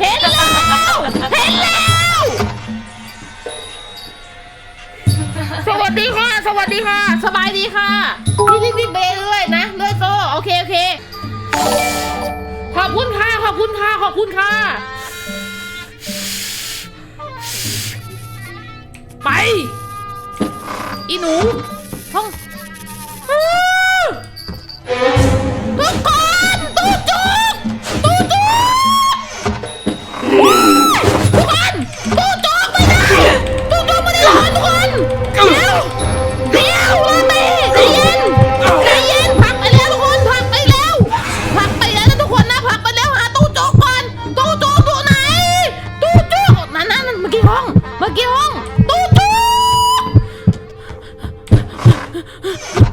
เห็นแล้ว เห็นแล้ว สวัสดีค่ะ สวัสดีค่ะ สบายดีค่ะพี่พี่พี่เบย์เรื่อยนะเรื่อยโตโอเคโอเค ขอบคุณค่ะ ขอบคุณค่ะ ขอบคุณค่ะ ไป อีหนูห้อง Aguion! Doutor!